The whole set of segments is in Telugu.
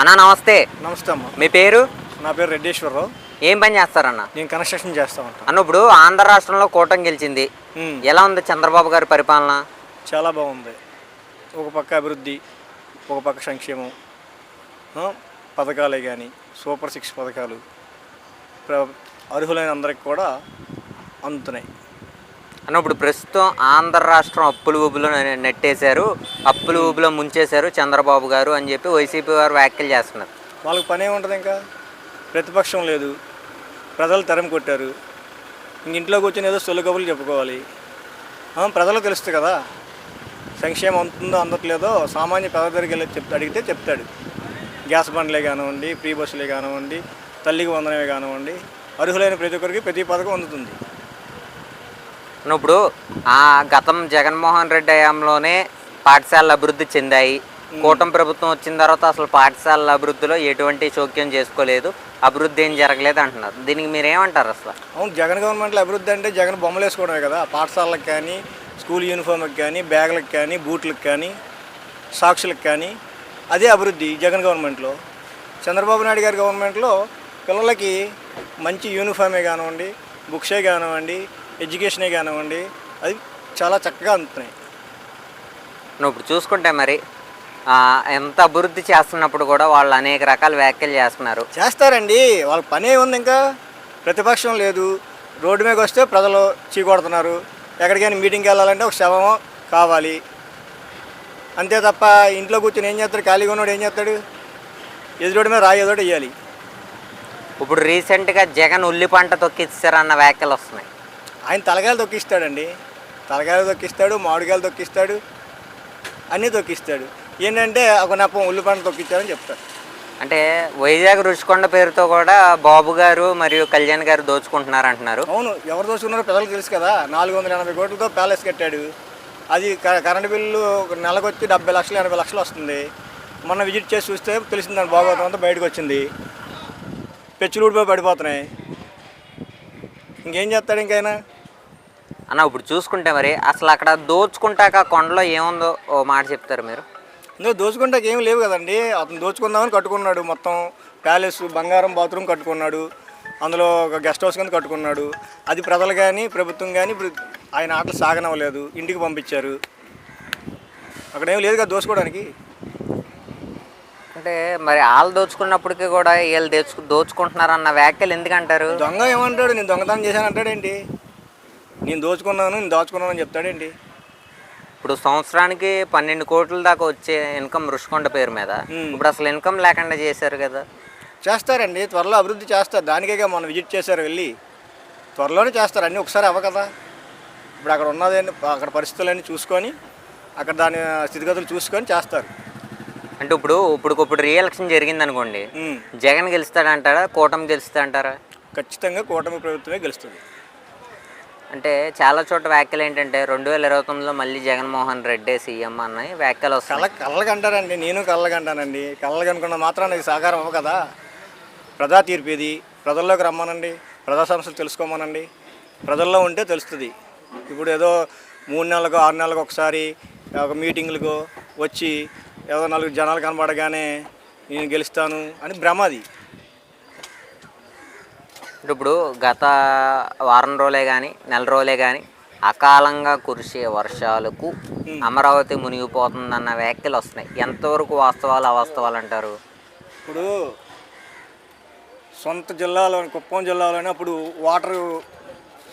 అన్నా నమస్తే. నమస్తే అమ్మ. మీ పేరు? నా పేరు రెడ్డేశ్వరరావు. ఏం పని చేస్తారన్న? నేను కన్స్ట్రక్షన్ చేస్తా ఉంటాను అన్న ఇప్పుడు ఆంధ్ర రాష్ట్రంలో కూటమి గెలిచింది. ఎలా ఉంది చంద్రబాబు గారి పరిపాలన? చాలా బాగుంది. ఒక పక్క అభివృద్ధి ఒక పక్క సంక్షేమం పథకాలే కానీ సూపర్ సిక్స్ పథకాలు అర్హులైన అందరికి కూడా అందుతున్నాయి. అన్న ఇప్పుడు ప్రస్తుతం ఆంధ్ర రాష్ట్రం అప్పుల ఊబిలో నెట్టేశారు అప్పుల ఊబిలో ముంచేశారు చంద్రబాబు గారు అని చెప్పి వైసీపీ వారు వ్యాఖ్యలు చేస్తున్నారు. వాళ్ళకి పనే ఉంటుంది ఇంకా. ప్రతిపక్షం లేదు. ప్రజలు తరం కొట్టారు. ఇంట్లో కూర్చొని ఏదో సొల్లు కబుర్లు చెప్పుకోవాలి. ప్రజలు తెలుస్తుంది కదా. సంక్షేమం అందుతుందో అందట్లేదో సామాన్య ప్రజల దగ్గరికి వెళ్ళి చెప్తా అడిగితే చెప్తాడు. గ్యాస్ బండ్లే కానివ్వండి ఫ్రీ బస్సులే కానివ్వండి తల్లికి వందనమే కానివ్వండి అర్హులైన ప్రతి ఒక్కరికి ప్రతి పథకం అందుతుంది. అన్న ఇప్పుడు ఆ గతం జగన్మోహన్ రెడ్డి హయాంలోనే పాఠశాలలు అభివృద్ధి చెందాయి. కూటమి ప్రభుత్వం వచ్చిన తర్వాత అసలు పాఠశాలల అభివృద్ధిలో ఎటువంటి చోక్యం చేసుకోలేదు. అభివృద్ధి ఏం జరగలేదు అంటున్నారు. దీనికి మీరు ఏమంటారు అసలు? అవును జగన్ గవర్నమెంట్లో అభివృద్ధి అంటే జగన్ బొమ్మలు వేసుకోవడమే కదా. పాఠశాలలకు కానీ స్కూల్ యూనిఫామ్కి కానీ బ్యాగులకు కానీ బూట్లకు కానీ సాక్షులకు కానీ అదే అభివృద్ధి జగన్ గవర్నమెంట్లో. చంద్రబాబు నాయుడు గారి గవర్నమెంట్లో పిల్లలకి మంచి యూనిఫామే కానివ్వండి బుక్సే కానివ్వండి ఎడ్యుకేషనే కానివ్వండి అది చాలా చక్కగా అందుతున్నాయి. నువ్వు ఇప్పుడు చూసుకుంటే మరి ఎంత అభివృద్ధి చేస్తున్నప్పుడు కూడా వాళ్ళు అనేక రకాల వ్యాఖ్యలు చేస్తున్నారు. చేస్తారండి. వాళ్ళ పనే ఉంది ఇంకా. ప్రతిపక్షం లేదు. రోడ్డు మీదకి వస్తే ప్రజలు చీకొడుతున్నారు. ఎక్కడికైనా మీటింగ్కి వెళ్ళాలంటే ఒక శవమో కావాలి. అంతే తప్ప ఇంట్లో కూర్చొని ఏం చేస్తాడు? ఖాళీగా ఉన్నాడు ఏం చేస్తాడు? ఎదురోడి మీద రాయి ఎదురు వేయాలి. ఇప్పుడు రీసెంట్గా జగన్ ఉల్లి పంట తొక్కిస్తారన్న వ్యాఖ్యలు వస్తున్నాయి. ఆయన తలకాయలు తొక్కిస్తాడండి. తలకాయలు తొక్కిస్తాడు మామిడికాయలు తొక్కిస్తాడు అన్నీ తొక్కిస్తాడు. ఏంటంటే ఒక నెపం ఉల్లి పంట తొక్కిచ్చారని చెప్తాడు అంటే వైజాగ్ రుషికొండ పేరుతో కూడా బాబు గారు మరియు కళ్యాణ్ గారు దోచుకుంటున్నారు అంటున్నారు అవును ఎవరు దోచుకున్నారో ప్రజలకు తెలుసు కదా. నాలుగు వందల ఎనభై కోట్లతో ప్యాలెస్ కట్టాడు. అది కరెంటు బిల్లు ఒక నెలకు వచ్చి డెబ్బై లక్షలు ఎనభై లక్షలు వస్తుంది. మొన్న విజిట్ చేసి చూస్తే తెలిసింది దాని భాగవతం అంతా బయటకు వచ్చింది పెచ్చులు ఊడిపోయి పడిపోతున్నాయి. ఇంకేం చేస్తాడు ఇంకైనా అన్న ఇప్పుడు చూసుకుంటే మరి అసలు అక్కడ దోచుకుంటాక కొండలో ఏముందో ఓ మాట చెప్తారు మీరు? దోచుకుంటాక ఏం లేవు కదండి. అతను దోచుకుందామని కట్టుకున్నాడు మొత్తం. ప్యాలెస్ బంగారం బాత్రూమ్ కట్టుకున్నాడు. అందులో ఒక గెస్ట్ హౌస్ కింద కట్టుకున్నాడు. అది ప్రజలు కానీ ప్రభుత్వం కానీ ఇప్పుడు ఆయన ఆటలు సాగనవ్వలేదు. ఇంటికి పంపించారు. అక్కడ ఏం లేదు కదా దోచుకోవడానికి? అంటే మరి వాళ్ళు దోచుకున్నప్పటికీ కూడా వీళ్ళు దోచుకు దోచుకుంటున్నారన్న వ్యాఖ్యలు ఎందుకంటారు? దొంగ ఏమంటాడు? నేను దొంగతనం చేశాను అంటాడేంటి? నేను దోచుకున్నాను నేను దాచుకున్నాను అని చెప్తాడేంటి? ఇప్పుడు సంవత్సరానికి పన్నెండు కోట్ల దాకా వచ్చే ఇన్కమ్ రుషికొండ పేరు మీద. ఇప్పుడు అసలు ఇన్కమ్ లేకుండా చేశారు కదా. చేస్తారండి త్వరలో అభివృద్ధి చేస్తారు. దానికే మనం విజిట్ చేశారు వెళ్ళి. త్వరలోనే చేస్తారు అన్నీ ఒకసారి అవ్వ కదా. ఇప్పుడు అక్కడ ఉన్నదేంటి అక్కడ పరిస్థితులన్నీ చూసుకొని అక్కడ దాని స్థితిగతులు చూసుకొని చేస్తారు. అంటే ఇప్పుడు ఇప్పుడుకిప్పుడు రీ ఎలక్షన్ జరిగింది అనుకోండి. జగన్ గెలుస్తాడంటారా కూటమి గెలుస్తాడంటారా? ఖచ్చితంగా కూటమి ప్రభుత్వమే గెలుస్తుంది. అంటే చాలా చోట్ల వ్యాఖ్యలు ఏంటంటే రెండు వేల ఇరవై తొమ్మిదిలో మళ్ళీ జగన్మోహన్ రెడ్డి సీఎం అన్నాయి వ్యాఖ్యలు కళ్ళ వస్తాయి కళ్ళకి నేను కళ్ళకంటానండి కళ్ళకనుకున్న మాత్రం నాకు సహకారం సాకారం అవ్వ కదా. ప్రజా తీర్పు ఇది. ప్రజల్లోకి రమ్మనండి. ప్రజా సమస్యలు తెలుసుకోమనండి. ప్రజల్లో ఉంటే తెలుస్తుంది. ఇప్పుడు ఏదో మూడు నెలలకు ఆరు నెలలకు ఒకసారి ఒక మీటింగ్లకు వచ్చి ఏదో నలుగురు జనాలు కనబడగానే నేను గెలుస్తాను అని భ్రమ అది. ఇప్పుడు గత వారం రోజులే కానీ నెల రోజులే కానీ అకాలంగా కురిసే వర్షాలకు అమరావతి మునిగిపోతుందన్న వ్యాఖ్యలు వస్తున్నాయి. ఎంతవరకు వాస్తవాలు అవాస్తవాలు అంటారు? ఇప్పుడు సొంత జిల్లాలోని కుప్పం జిల్లాలోని అప్పుడు వాటర్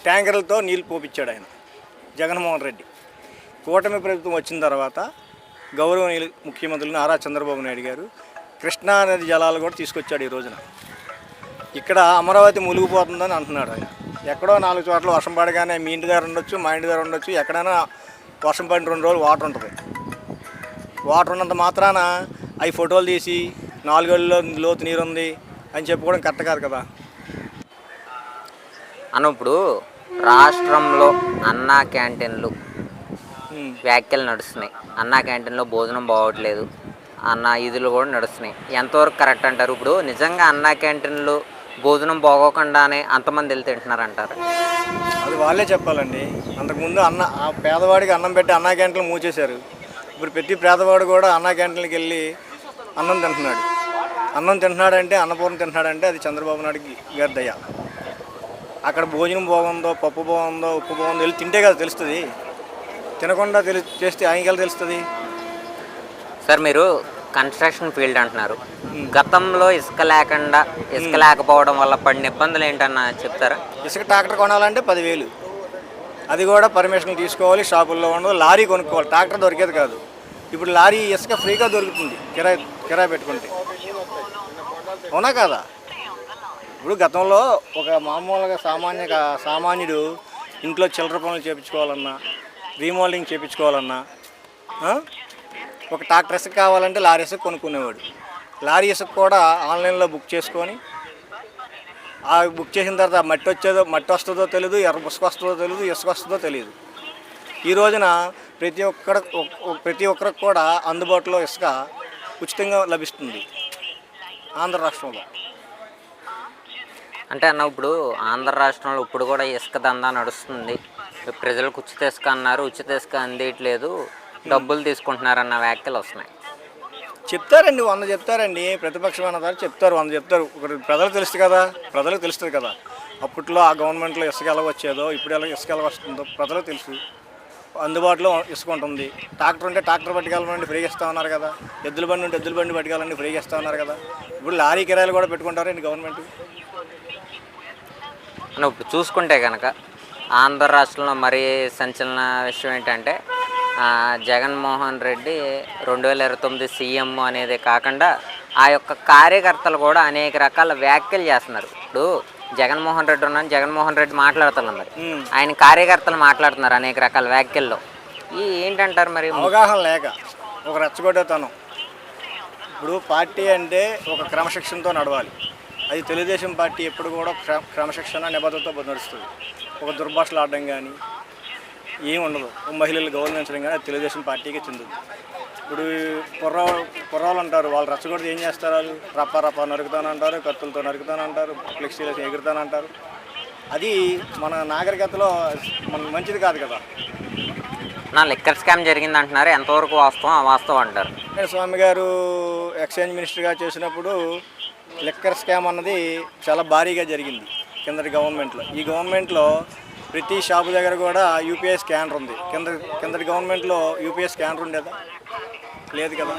ట్యాంకర్లతో నీళ్ళు పోపించాడు ఆయన జగన్మోహన్ రెడ్డి. కూటమి ప్రభుత్వం వచ్చిన తర్వాత గౌరవనీయులు ముఖ్యమంత్రులు నారా చంద్రబాబు నాయుడు గారు కృష్ణా నది జలాలు కూడా తీసుకొచ్చాడు ఈ రోజున. ఇక్కడ అమరావతి మునిగిపోతుందని అంటున్నాడు ఆయన. ఎక్కడో నాలుగు చోట్ల వర్షం పడగానే మీ ఇంటి దగ్గర ఉండొచ్చు మా ఇంటి దగ్గర ఉండొచ్చు ఎక్కడైనా వర్షం పడిన రెండు రోజులు వాటర్ ఉంటుంది. వాటర్ ఉన్నంత మాత్రాన అవి ఫోటోలు తీసి నాలుగేళ్ళలో లోతు నీరు ఉంది అని చెప్పుకోవడం కరెక్ట్ కాదు కదా. అన్న ఇప్పుడు రాష్ట్రంలో అన్నా క్యాంటీన్లు. వ్యాఖ్యలు నడుస్తున్నాయి. అన్నా క్యాంటీన్లో భోజనం బాగోట్లేదు. అన్న ఇదులు కూడా నడుస్తున్నాయి. ఎంతవరకు కరెక్ట్ అంటారు? ఇప్పుడు నిజంగా అన్నా క్యాంటీన్లు భోజనం బాగోకుండానే అంతమంది వెళ్ళి తింటున్నారు అంటారు అది వాళ్ళే చెప్పాలండి. అంతకుముందు అన్న ఆ పేదవాడికి అన్నం పెట్టి అన్నా క్యాంటీన్లు మూసేశారు. ఇప్పుడు ప్రతి పేదవాడు కూడా అన్నా క్యాంటీన్కి వెళ్ళి అన్నం తింటున్నాడు. అన్నం తింటున్నాడంటే అన్నపూర్ణ తింటున్నాడంటే అది చంద్రబాబు నాయుడు గారి దయ. అక్కడ భోజనం బాగుందో పప్పు బాగుందో ఉప్పు బాగుందో వెళ్ళి తింటే కదా తెలుస్తుంది. తినకుండా తెలి చేస్తే ఆయనకి తెలుస్తుంది? సార్ మీరు కన్స్ట్రక్షన్ ఫీల్డ్ అంటున్నారు. గతంలో ఇసుక లేకుండా ఇసుక లేకపోవడం వల్ల పడిన ఇబ్బందులు ఏంటన్నా చెప్తారా? ఇసుక ట్రాక్టర్ కొనాలంటే పదివేలు. అది కూడా పర్మిషన్ తీసుకోవాలి షాపుల్లో ఉండదు లారీ కొనుక్కోవాలి. ట్రాక్టర్ దొరికేది కాదు. ఇప్పుడు లారీ ఇసుక ఫ్రీగా దొరుకుతుంది కిరాయి కిరాయి పెట్టుకుంటే. అవునా కాదా? ఇప్పుడు గతంలో ఒక మామూలుగా సామాన్య సామాన్యుడు ఇంట్లో చిల్లర పనులు చేయించుకోవాలన్నా రీమోల్డింగ్ చేయించుకోవాలన్నా? ఒక ట్రాక్టర్ ఇసుక కావాలంటే లారీ ఇసుక కొనుక్కునేవాడు. లారీ ఇసుక కూడా ఆన్లైన్లో బుక్ చేసుకొని ఆ బుక్ చేసిన తర్వాత మట్టి వచ్చేదో మట్టి వస్తుందో తెలియదు ఎర్ర ఇసుక వస్తుందో తెలియదు ఇసుక వస్తుందో తెలియదు ఈ రోజున ప్రతి ఒక్కడ ఒక్- ఒక్- ప్రతి ఒక్కరికి కూడా అందుబాటులో ఇసుక ఉచితంగా లభిస్తుంది ఆంధ్ర రాష్ట్రంలో. అంటే అన్న ఇప్పుడు ఆంధ్ర రాష్ట్రంలో ఇప్పుడు కూడా ఇసుక దందా నడుస్తుంది. ప్రజలకు ఉచిత ఇసుక అన్నారు ఉచిత ఇసుక అందేయట్లేదు. డబ్బులు తీసుకుంటున్నారన్న వ్యాఖ్యలు వస్తున్నాయి. చెప్తారండి వంద చెప్తారండి. ప్రతిపక్షం అన్నదారు చెప్తారు వంద చెప్తారు. ఒకటి ప్రజలకు తెలుస్తుంది కదా ప్రజలకు తెలుస్తుంది కదా. అప్పట్లో ఆ గవర్నమెంట్లో ఇసుక ఎలా వచ్చేదో ఇప్పుడు ఎలా ఇసుక ఎలా వస్తుందో ప్రజలకు తెలుసు. అందుబాటులో ఇసుక ఉంటుంది. ట్రాక్టర్ ఉంటే ట్రాక్టర్ పట్టుకెళ్ళమండి ఫ్రీగా ఇస్తా ఉన్నారు కదా. ఎద్దుల బండి ఉంటే ఎద్దుల బండి పట్టుకెళ్ళండి ఫ్రీగా ఇస్తా ఉన్నారు కదా. ఇప్పుడు లారీ కిరాయిలు కూడా పెట్టుకుంటారండి గవర్నమెంట్. ఇప్పుడు చూసుకుంటే కనుక ఆంధ్ర రాష్ట్రంలో మరీ సంచలన విషయం ఏంటంటే జగన్మోహన్ రెడ్డి రెండు వేల ఇరవై తొమ్మిది సీఎం అనేది కాకుండా ఆ యొక్క కార్యకర్తలు కూడా అనేక రకాల వ్యాఖ్యలు చేస్తున్నారు. ఇప్పుడు జగన్మోహన్ రెడ్డి ఉన్నాను జగన్మోహన్ రెడ్డి మాట్లాడుతున్నారు మరి. ఆయన కార్యకర్తలు మాట్లాడుతున్నారు అనేక రకాల వ్యాఖ్యల్లో. ఈ ఏంటంటారు మరి? అవగాహన లేక ఒక రెచ్చగొట్టేతనం. ఇప్పుడు పార్టీ అంటే ఒక క్రమశిక్షణతో నడవాలి. అది తెలుగుదేశం పార్టీ ఎప్పుడు కూడా క్ర- క్రమశిక్షణ నిబద్ధతతో నడుస్తుంది. ఒక దుర్భాషలు ఆడడం కానీ ఏం ఉండదు మహిళలు గౌరవించడం కానీ అది తెలుగుదేశం పార్టీకి చెందుతుంది ఇప్పుడు కుర్ర కుర్రాలు అంటారు వాళ్ళు రెచ్చగొడితే ఏం చేస్తారు వాళ్ళు? రప్ప రప్ప నరుకుతానంటారు కత్తులతో నరుకుతానంటారు ఫ్లెక్సీలు ఎగురుతానంటారు అది మన నాగరికతలో మన మంచిది కాదు కదా. నా లిక్కర్ స్కామ్ జరిగింది అంటున్నారు ఎంతవరకు వాస్తవం? అవాస్తవం అంటారు. నేను స్వామి గారు ఎక్స్చేంజ్ మినిస్టర్గా చేసినప్పుడు లిక్కర్ స్కామ్ అన్నది చాలా భారీగా జరిగింది కిందటి గవర్నమెంట్లో. ఈ గవర్నమెంట్లో ప్రతి షాపు దగ్గర కూడా యూపీఐ స్కానర్ ఉంది. కింద కిందటి గవర్నమెంట్లో యూపీఐ స్కానర్ ఉండేదా? లేదు కదా.